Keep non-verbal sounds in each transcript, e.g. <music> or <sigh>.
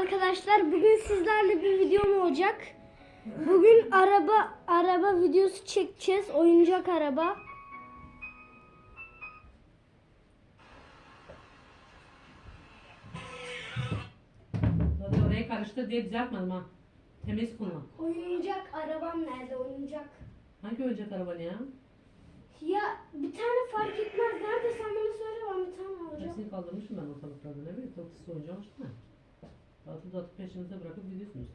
arkadaşlar. Bugün sizlerle bir videom olacak. Bugün araba araba videosu çekeceğiz. Oyuncak araba. Hadi oraya karıştı diye düzeltmedim ha. Temiz kullan. Oyuncak arabam nerede? Oyuncak. Hangi oyuncak araban ya? Ya bir tane fark etmez. Nerede sen bana söyle ben bir tane alacağım. Hepsini kaldırmışım ben ortalıklarda ne bileyim. Tatlısız oyuncağı olmuş Atıp atıp peşinize bırakıp gidiyorsunuz.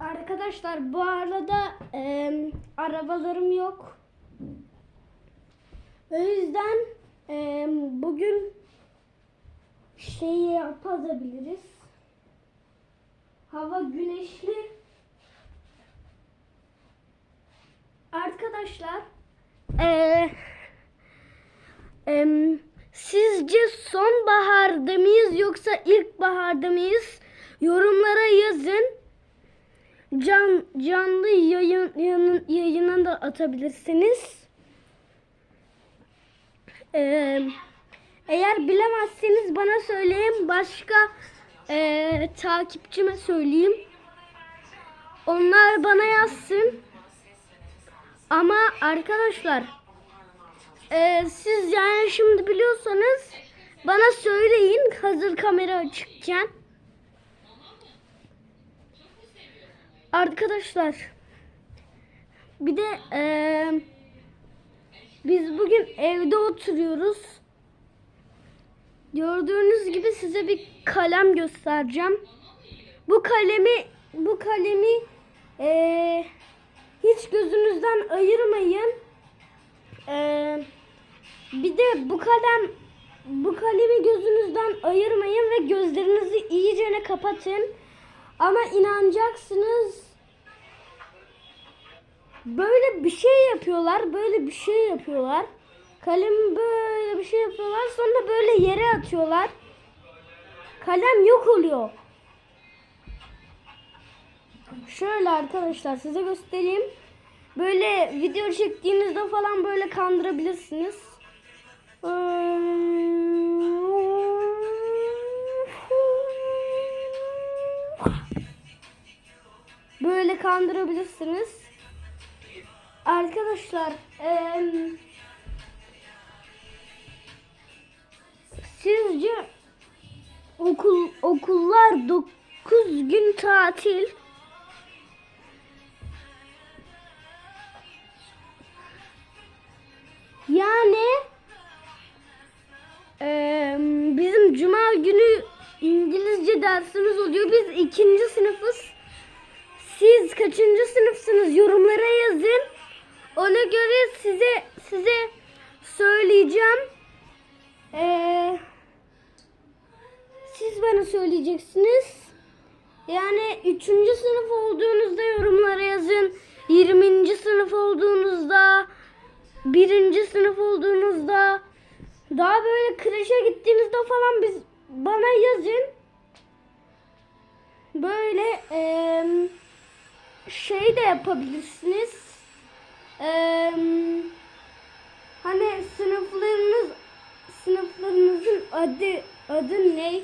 Arkadaşlar bu arada e, arabalarım yok. O yüzden e, bugün şeyi yapabiliriz. Hava güneşli. Arkadaşlar e, em, sizce sonbaharda mıyız yoksa ilkbaharda mıyız? Yorumlara yazın can canlı yayın yayın yayına da atabilirsiniz. Ee, eğer bilemezseniz bana söyleyin. Başka ee, takipçime söyleyeyim. Onlar bana yazsın. Ama arkadaşlar ee, siz yani şimdi biliyorsanız bana söyleyin hazır kamera açıkken. Arkadaşlar bir de eee, biz bugün evde oturuyoruz. Gördüğünüz gibi size bir kalem göstereceğim. Bu kalemi bu kalemi eee, hiç gözünüzden ayırmayın. Eee, bir de bu kalem bu kalemi gözünüzden ayırmayın ve gözlerinizi iyicene kapatın. Ama inanacaksınız böyle bir şey yapıyorlar, böyle bir şey yapıyorlar. Kalemi böyle bir şey yapıyorlar, sonra böyle yere atıyorlar. Kalem yok oluyor. Şöyle arkadaşlar size göstereyim. Böyle video çektiğinizde falan böyle kandırabilirsiniz. Böyle kandırabilirsiniz. Arkadaşlar em, sizce okul okullar 9 gün tatil ikinci sınıfız. Siz kaçıncı sınıfsınız? Yorumlara yazın. Ona göre size size söyleyeceğim. Ee, siz bana söyleyeceksiniz. Yani üçüncü sınıf olduğunuzda yorumlara yazın. 20. sınıf olduğunuzda, birinci sınıf olduğunuzda, daha böyle kreşe gittiğinizde falan biz bana yazın. Şey de yapabilirsiniz. Eee, hani sınıflarınız sınıflarınızın adı adı ne?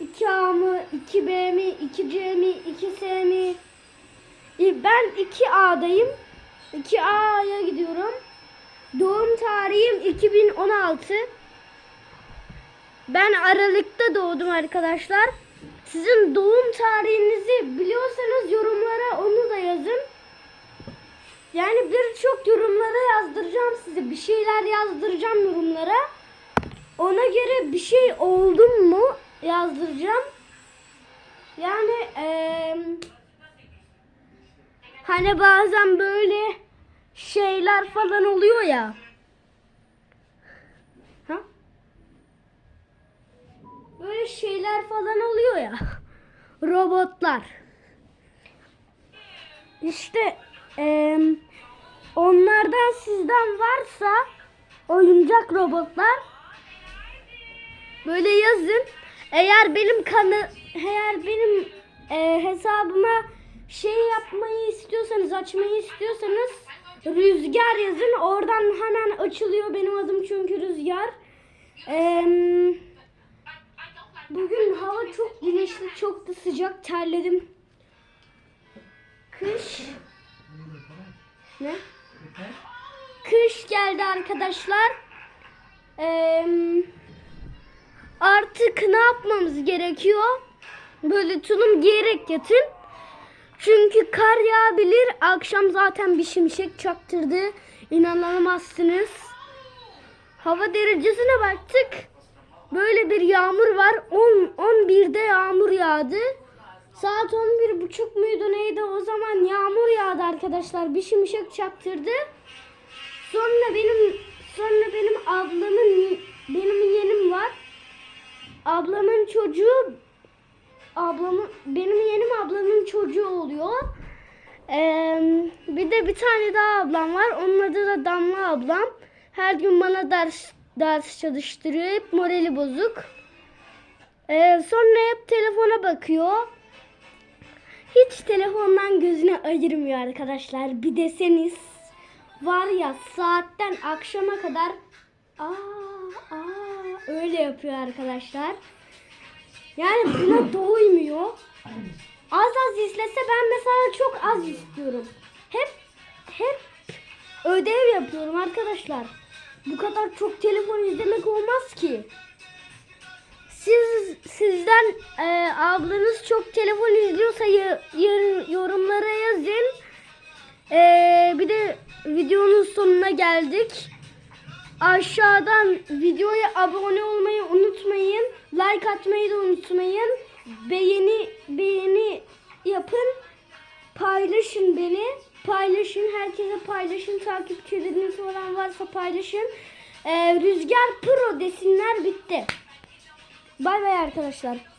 2A mı, 2B mi, 2C mi, 2S mi? Ben 2A'dayım. 2A'ya gidiyorum. Doğum tarihim 2016. Ben Aralık'ta doğdum arkadaşlar. Sizin doğum tarihinizi biliyorsanız yorumlara onu da yazın. Yani birçok yorumlara yazdıracağım size. Bir şeyler yazdıracağım yorumlara. Ona göre bir şey oldu mu yazdıracağım. Yani eee, hani bazen böyle şeyler falan oluyor ya. Böyle şeyler falan oluyor ya. Robotlar. İşte eee, onlardan sizden varsa oyuncak robotlar böyle yazın. Eğer benim kanı eğer benim eee, hesabıma şey yapmayı istiyorsanız açmayı istiyorsanız Rüzgar yazın. Oradan hemen açılıyor benim adım çünkü Rüzgar. Eee Bugün hava çok güneşli, çok da sıcak. Terledim. Kış. Ne? Kış geldi arkadaşlar. Ee, artık ne yapmamız gerekiyor? Böyle tulum giyerek yatın. Çünkü kar yağabilir. Akşam zaten bir şimşek çaktırdı. İnanamazsınız. Hava derecesine baktık. Böyle bir yağmur var. 10 11'de yağmur yağdı. Saat 11.30 muydu neydi o zaman yağmur yağdı arkadaşlar. Bir şimşek çaktırdı. Sonra benim sonra benim ablamın benim yeğenim var. Ablamın çocuğu ablamın benim yeğenim ablamın çocuğu oluyor. Ee, bir de bir tane daha ablam var. Onun adı da Damla ablam. Her gün bana ders ders çalıştırıyor. Hep morali bozuk. Ee, sonra hep telefona bakıyor. Hiç telefondan gözüne ayırmıyor arkadaşlar. Bir deseniz var ya saatten akşama kadar aa aa öyle yapıyor arkadaşlar. Yani buna <clears throat> doymuyor. Az az izlese ben mesela çok az istiyorum. Hep hep ödev yapıyorum arkadaşlar. Bu kadar çok telefon izlemek olmaz ki. Siz sizden e, ablanız çok telefon izliyorsa ya- yarın yorumlara yazın. E, bir de videonun sonuna geldik. Aşağıdan videoya abone olmayı unutmayın. Like atmayı da unutmayın. Beğeni beğeni yapın. Paylaşın beni. Paylaşın. Herkese paylaşın. Takipçileriniz olan varsa paylaşın. Ee, Rüzgar Pro desinler bitti. Bay bay arkadaşlar.